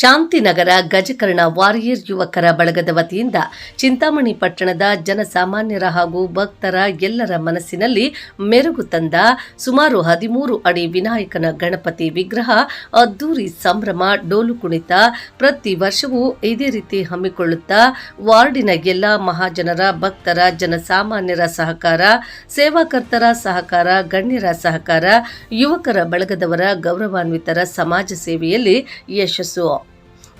Shantinagar Gajakarna warrior ಯುವಕರ ಬಳಗದ ವತಿಯಿಂದ ಚಿಂತಾಮಣಿ ಪಟ್ಟಣದ ಜನಸಾಮಾನ್ಯರ ಹಾಗೂ ಭಕ್ತರ ಎಲ್ಲರ ಮನಸ್ಸಿನಲ್ಲಿ ಮೆರುಗು ತಂದ ಸುಮಾರು ಹದಿಮೂರು ಅಡಿ ವಿನಾಯಕನ ಗಣಪತಿ ವಿಗ್ರಹ, ಅದ್ದೂರಿ ಸಂಭ್ರಮ, ಡೋಲು ಕುಣಿತ ಪ್ರತಿ ವರ್ಷವೂ ಇದೇ ರೀತಿ ಹಮ್ಮಿಕೊಳ್ಳುತ್ತಾ ವಾರ್ಡಿನ ಎಲ್ಲ ಮಹಾಜನರ, ಭಕ್ತರ, ಜನಸಾಮಾನ್ಯರ ಸಹಕಾರ, ಸೇವಾಕರ್ತರ ಸಹಕಾರ, ಗಣ್ಯರ ಸಹಕಾರ, ಯುವಕರ ಬಳಗದವರ ಗೌರವಾನ್ವಿತರ ಸಮಾಜ ಸೇವೆಯಲ್ಲಿ ಯಶಸ್ಸು.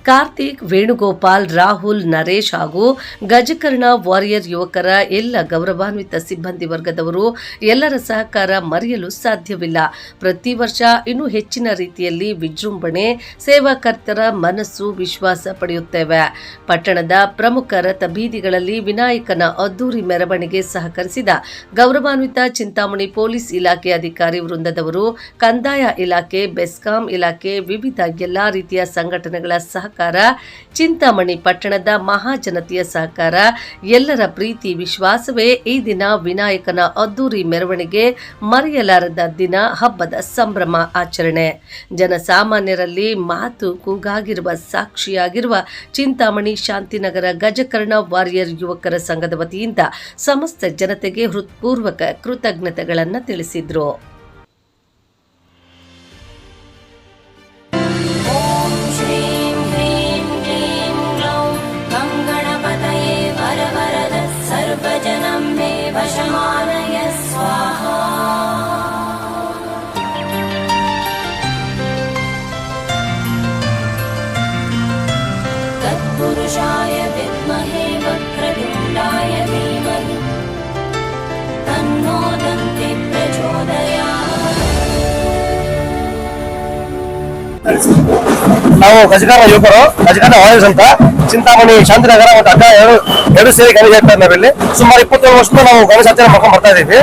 ಕಾರ್ತಿಕ್, ವೇಣುಗೋಪಾಲ್, ರಾಹುಲ್, ನರೇಶ್ ಹಾಗೂ ಗಜಕರ್ಣ ವಾರಿಯರ್ ಯುವಕರ ಎಲ್ಲ ಗೌರವಾನ್ವಿತ ಸಿಬ್ಬಂದಿ ವರ್ಗದವರು ಎಲ್ಲರ ಸಹಕಾರ ಮರೆಯಲು ಸಾಧ್ಯವಿಲ್ಲ. ಪ್ರತಿ ವರ್ಷ ಇನ್ನೂ ಹೆಚ್ಚಿನ ರೀತಿಯಲ್ಲಿ ವಿಜೃಂಭಣೆ, ಸೇವಾಕರ್ತರ ಮನಸ್ಸು ವಿಶ್ವಾಸ ಪಡೆಯುತ್ತೇವೆ. ಪಟ್ಟಣದ ಪ್ರಮುಖ ರಥ ಬೀದಿಗಳಲ್ಲಿ ವಿನಾಯಕನ ಅದ್ದೂರಿ ಮೆರವಣಿಗೆ ಸಹಕರಿಸಿದ ಗೌರವಾನ್ವಿತ ಚಿಂತಾಮಣಿ ಪೊಲೀಸ್ ಇಲಾಖೆ ಅಧಿಕಾರಿ ವೃಂದದವರು ಕಂದಾಯ ಇಲಾಖೆ, ಬೆಸ್ಕಾಂ ಇಲಾಖೆ, ವಿವಿಧ ಎಲ್ಲಾ ರೀತಿಯ ಸಂಘಟನೆಗಳ ಸಹಕಾರ ಚಿಂತಾಮಣಿ ಪಟ್ಟಣದ ಮಹಾಜನತೆಯ ಸಹಕಾರ, ಎಲ್ಲರ ಪ್ರೀತಿ, ವಿಶ್ವಾಸವೇ ಈ ದಿನ ವಿನಾಯಕನ ಅದ್ದೂರಿ ಮೆರವಣಿಗೆ ಮರೆಯಲಾರದ ದಿನ ಹಬ್ಬದ ಸಂಭ್ರಮ ಆಚರಣೆ. ಜನಸಾಮಾನ್ಯರಲ್ಲಿ ಮಾತು ಕೂಗಾಗಿರುವ, ಸಾಕ್ಷಿಯಾಗಿರುವ ಚಿಂತಾಮಣಿ ಶಾಂತಿನಗರ ಗಜಕರ್ಣ ವಾರಿಯರ್ ಯುವಕರ ಸಂಘದ ವತಿಯಿಂದ ಸಮಸ್ತ ಜನತೆಗೆ ಹೃತ್ಪೂರ್ವಕ ಕೃತಜ್ಞತೆಗಳನ್ನು ತಿಳಿಸಿದ್ರು. ನಾವು ಗಜಗಾರ ಯುವಕರು ಗಜಗಾರ ವಾಯಸ್ ಅಂತ ಚಿಂತಾಮಣಿ, ಶಾಂತಿನಗರ ಮತ್ತು ಅಡ್ಡ ಎರಡು ಎರಡು ಸೇರಿ ಗಣೇಶ ಇರ್ತಾರೆ ನಾವಿಲ್ಲಿ ಸುಮಾರು ಇಪ್ಪತ್ತೇಳು ವರ್ಷ ನಾವು ಗಣೇಶ ಆಚರಣೆ ಮಾಡ್ಕೊಂಡು ಬರ್ತಾ ಇದ್ದೀವಿ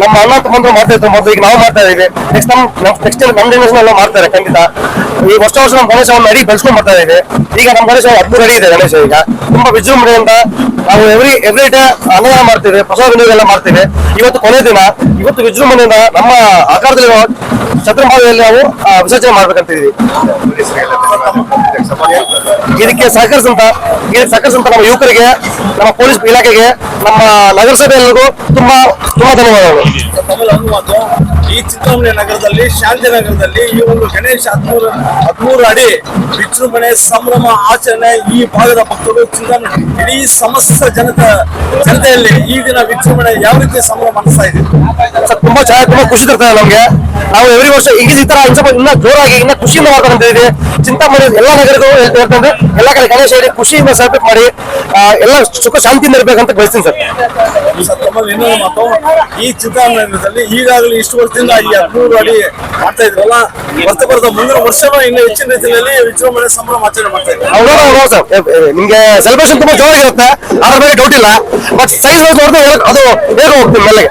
ನಮ್ಮ ಅಣ್ಣ ತಮ್ಮಂದ್ರು ಮಾಡ್ತಾ ಇದ್ರು, ಮೊದಲು ಈಗ ನಾವು ಮಾಡ್ತಾ ಇದೀವಿ. ನೆಕ್ಸ್ಟ್ ನಮ್ಮ ನೆಕ್ಸ್ಟ್ ನಮ್ಮ ಜನರೇಷನ್ ಎಲ್ಲ ಮಾಡ್ತಾರೆ, ಖಂಡಿತ. ಈ ವರ್ಷ ವರ್ಷ ನಮ್ಮ ಗಣೇಶವನ್ನು ಅಡಿ ಬೆಳೆಸ್ಕೊಂಡು ಬರ್ತಾ ಇದೀವಿ. ಈಗ ನಮ್ಮ ಗಣೇಶ ಹತ್ತು ರೆಡಿ ಇದೆ ಗಣೇಶ ಈಗ. ತುಂಬಾ ವಿಜೃಂಭಣೆಯಿಂದ ನಾವು ಎವ್ರಿ ಎವ್ರಿ ಡೇ ಅನ್ನದಾನ ಮಾಡ್ತೀವಿ, ಪ್ರಸಾದ ಎಲ್ಲ ಮಾಡ್ತೀವಿ. ಇವತ್ತು ಕೊನೆ ದಿನ, ಇವತ್ತು ವಿಜೃಂಭಣೆಯಿಂದ ನಮ್ಮ ಆಕಾರದಲ್ಲಿ ಛತ್ರಮಾಲೆಯಲ್ಲಿ ನಾವು ವಿಸರ್ಜನೆ ವಿಸರ್ಜನೆ ಮಾಡ್ಬೇಕಂತಿದೀವಿ ಇದಕ್ಕೆ ಸಹಕರಿಸಂತ ಇದಕ್ಕೆ ಸಹಕರಿಸಂತ ನಮ್ಮ ಯುವಕರಿಗೆ, ನಮ್ಮ ಪೊಲೀಸ್ ಇಲಾಖೆಗೆ, ನಮ್ಮ ನಗರಸಭೆ ಎಲ್ಲರಿಗೂ ತುಂಬಾ ತುಂಬಾ ಧನ್ಯವಾದಗಳು. ಈ ಹನುಮಂತು ಈ ಶಾಂತಿ ನಗರದಲ್ಲಿ ಈ ಒಂದು ಗಣೇಶ ಹದಿಮೂರು ಹದಿಮೂರು ಅಡಿ ವಿಜೃಂಭಣೆ ಸಂಭ್ರಮ ಆಚರಣೆ ಈ ಭಾಗದ ಭಕ್ತರು ಚಿಂತನೆ. ಇಡೀ ಸಮಸ್ತ ಜನತೆ ಜನತೆಯಲ್ಲಿ ಈ ದಿನ ವಿಜೃಂಭಣೆ ಯಾವ ರೀತಿ ಸಂಭ್ರಮ ಅನಿಸ್ತಾ ಇದೆ? ಸರ್, ತುಂಬಾ ಚೆನ್ನಾಗಿ ತುಂಬಾ ಖುಷಿ ತರ್ತದೆ ನಮ್ಗೆ. ನಾವು ಎವ್ರಿ ವರ್ಷ ಈಗ ಈ ತರ ಸ್ವಲ್ಪ ಇನ್ನ ಜೋರಾಗಿ ಇನ್ನ ಖುಷಿಯಿಂದ ಚಿಂತಾ ಮಾಡಿ ಎಲ್ಲಾ ನಗರಗಳು ಹೇಳ್ತಂದ್ರೆ ಎಲ್ಲಾ ಕಡೆ ಗಣೇಶ ಖುಷಿಯಿಂದ ಸೆಲೆಬ್ರೇಟ್ ಮಾಡಿ ಎಲ್ಲ ಸುಖ ಶಾಂತಿಯಿಂದ ಇರ್ಬೇಕಂತ ಬಯಸ್ತೀನಿ ಸರ್. ಕಮಲ್ ಇನ್ನೊಂದು ಮಾತು ಈ ಚಿಂತಾಮಣಿ ನಗರದಲ್ಲಿ ಈಗಾಗಲೇ ಇಷ್ಟು ವರ್ಷದಿಂದ ಈ ಹದಿಮೂರು ಅಡಿ ಮಾಡ್ತಾ ಇದ್ರಲ್ಲ, ಬರ್ತಾ ಬರ್ತಾ ಮುಂದಿನ ವರ್ಷನೂ ಇನ್ನೂ ಹೆಚ್ಚಿನ ರೀತಿಯಲ್ಲಿ ವಿಜೃಂಭಣೆ ಸಂಭ್ರಮ ಆಚರಣೆ ಮಾಡ್ತಾ ಇದ್ದಾರೆ. ನಿಮ್ಗೆ ಸೆಲೆಬ್ರೇಷನ್ ತುಂಬಾ ಜೋರಾಗಿರುತ್ತೆ. ಅದ್ರ ಬಗ್ಗೆ ಡೌಟ್ ಇಲ್ಲ. ಬಟ್ ಸೈಜ್ ನೋಡಿದ್ರೆ ಅದು ಬೇಗ ಹೋಗ್ತೀನಿ ಮೆಲ್ಲಗೆ?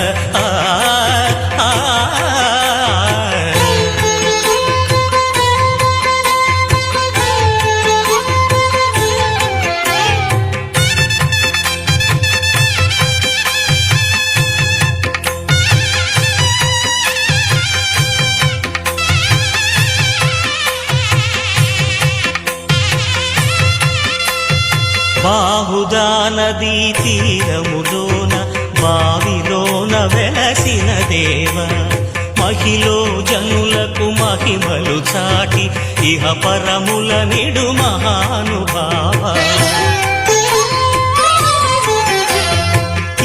చాటి ఇహ పరముల నిడు మహానుభావ.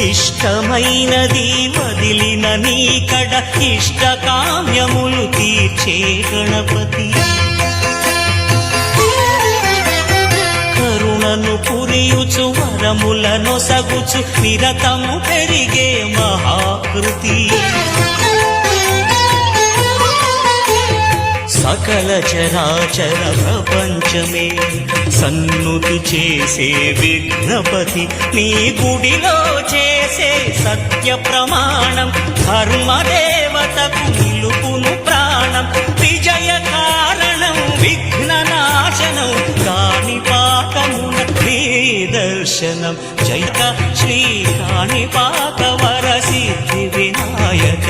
ఇష్టమైనది వదిలిన నీకడ ఇష్ట కామ్యములు తీర్చే గణపతి. కరుణను పురియుచు వరములను సగుచు నిరతము పెరిగే మహాకృతి. సకల చరాచర ప్రపంచమే సన్నుతి చేసే విఘ్నపతి నీ గుడిలో చేసే సత్య ప్రమాణం ధర్మదేవతకు నిలుపును ప్రాణం విజయ కారణం విఘ్న నాశనం కాణిపాకమున నీ దర్శనం జయక శ్రీ కాణిపాక వర సిద్ధి వినాయక.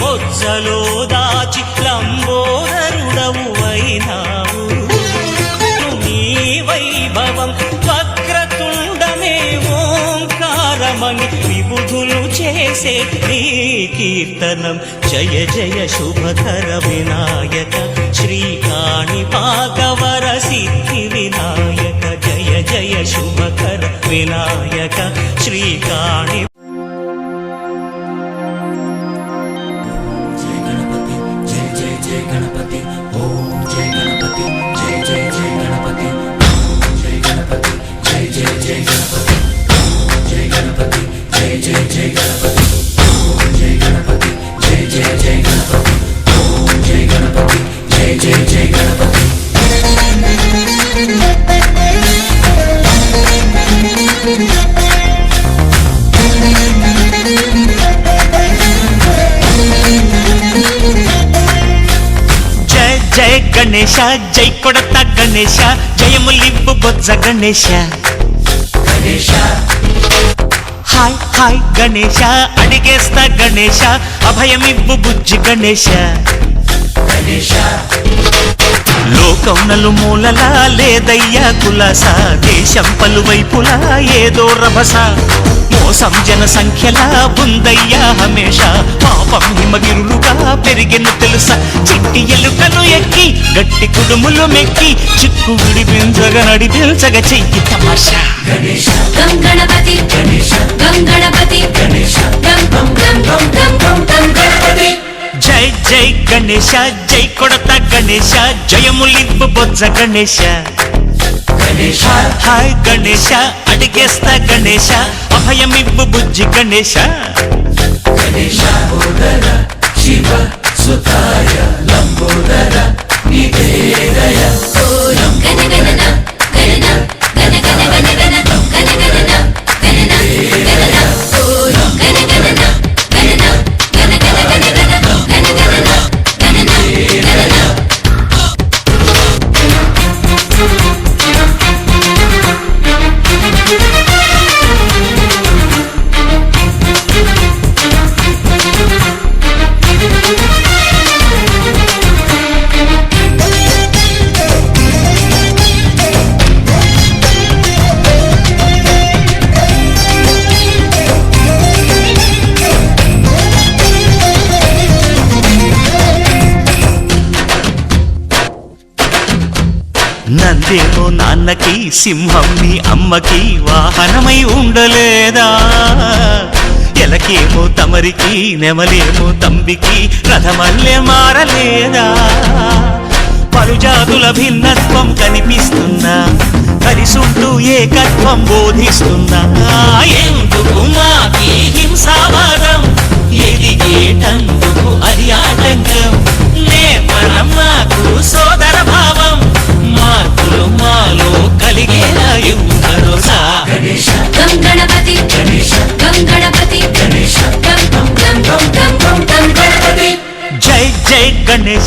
బొజ్జలో దాచి లంబోదరుడవు అయినావు నీ వైభవం వక్రతుండమే ఓంకారమని విబుధులు చేసే నీ కీర్తనం. జయ జయ శుభకర వినాయక శ్రీకాణి పాకవర సిద్ధి వినాయక జయ జయ శుభకర వినాయక శ్రీకాణి జయ జయ గణేಶ జై కొడత గణేశ జయములిబ్బు బొజ్జ గణేశ. హాయ్ హాయ్ గణేష అడిగేస్తా గణేష అభయమివ్వు బుజ్జి గణేష లోకం నలుమూలలా లేదయ్యా కులాస. దేశం పలువైపులా ఏదో రభస. మోసం జన సంఖ్యలా ఉందయ్యా హమేష. పాపం హిమగిరులుగా పెరిగెను తెలుసా. చిట్టి ఎలుకలు ఎక్కి గట్టి కుడుములు మెక్కి చిక్కు విడిపించగ నడిపించగ చెయ్యి తమాషా. గణపతి. గణపతి. గణపతి. జై జై గణేశ జై కొడత గణేశ జయములిబ్బు బొజ్జ గణేశ. హాయ్ హాయ్ గణేశ అడిగేస్తా గణేశ అభయమిబ్బు బుజ్జి గణేశ. ఓం గణ గణ గణ గణ గణ గణ గణన నందేమో నాన్నకి సింహం నీ అమ్మకి వాహనమై ఉండలేదా? ఎలకేమో తమరికి నెమలేమో తంబికి రథమల్లే మారలేదా? పలుజాతుల భిన్నత్వం కనిపిస్తున్నా కలిసుంటూ ఏకత్వం బోధిస్తున్నా. ఎందుకు మాకి హింసావాదం? ఎదిగేటందుకు అది ఆటంకం? నే మాకు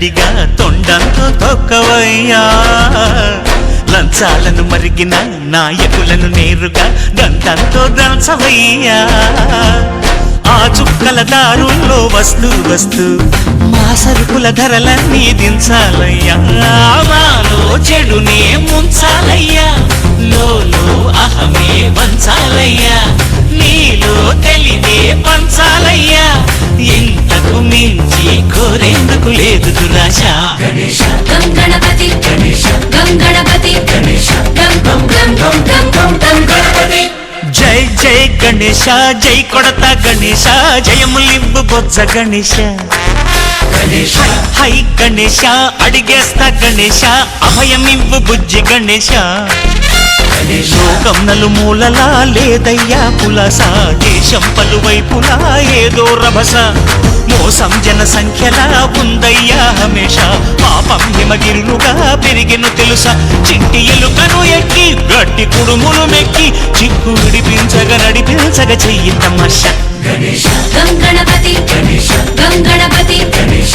దండిగా తొండంతో తొక్కవయ్యా. లంచాలను మరిగిన నాయకులను నేరుగా దంతంతో దంచవయ్యా ఆ చుక్కల దారుల్లో వస్తూ వస్తూ మా సరుకుల ధరలన్నీ దించాలయ్యా. మాలో చెడునే ముంచాలయ్యా. లోలో అహమే వంచాలయ్యా నీలో తెలివే పంచాలయ్యా. ఇంతకు మించి కోరేందుకు లేదు దురాశ. గం గణపతి గం గణపతి గం గం గం గం గం గం గం గణపతి. జై జై గణేశ జై కొడత గణేశ జయములింబు బొజ్జ గణేశ హై గణేశ అడిగేస్తా గణేశ ఇవ్వు బుజ్జి గణేశ. లోకం నలుమూలలా లేదయ్యా పులస దేశం పలువైపులా ఏదో రభస మోసం జన సంఖ్యలా ఉందయ్యా హమేష పాపం హిమగిరులుగా పెరిగెను తెలుసా చిట్టి ఎలుకను ఎక్కి గట్టి కుడుములు మెక్కి చిక్కు విడిపించగ నడిపించగ చెయ్యి తమాష గణేష గణపతి గణేష గణపతి గణేష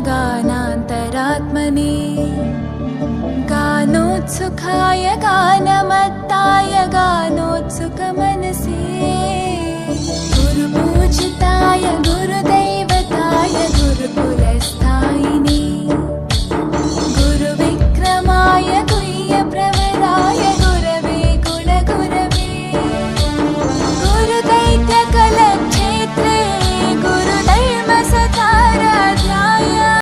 गानान्तरात्मने। गानोत्सुखाय गानमत्ताय गानोत्सुकमनसि। गुरुपूजिताय गुरुदेव